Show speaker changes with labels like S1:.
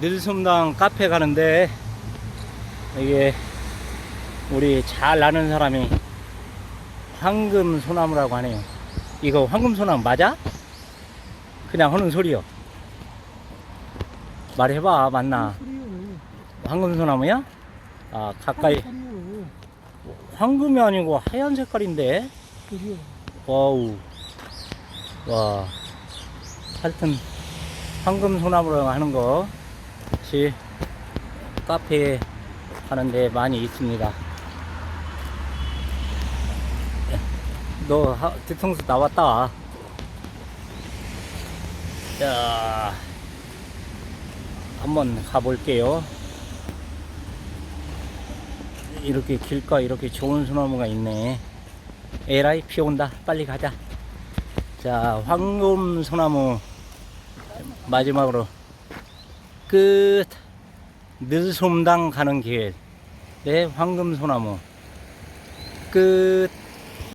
S1: 늘솜당 카페 가는데 이게 우리 잘 아는 사람이 황금 소나무라고 하네요. 이거 황금 소나무 맞아? 그냥 하는 소리요. 말해봐 맞나? 황금 소나무야? 아 가까이. 황금이 아니고 하얀 색깔인데. 와우. 와. 하여튼, 황금 소나무라고 하는 거, 같이 카페에 가는데 많이 있습니다. 너 하- 뒤통수 나왔다. 자, 한번 가볼게요. 이렇게 길가 이렇게 좋은 소나무가 있네. 에라이 비 온다 빨리 가자 자 황금 소나무 마지막으로 끝 늘솜당 가는 길네 황금 소나무. 끝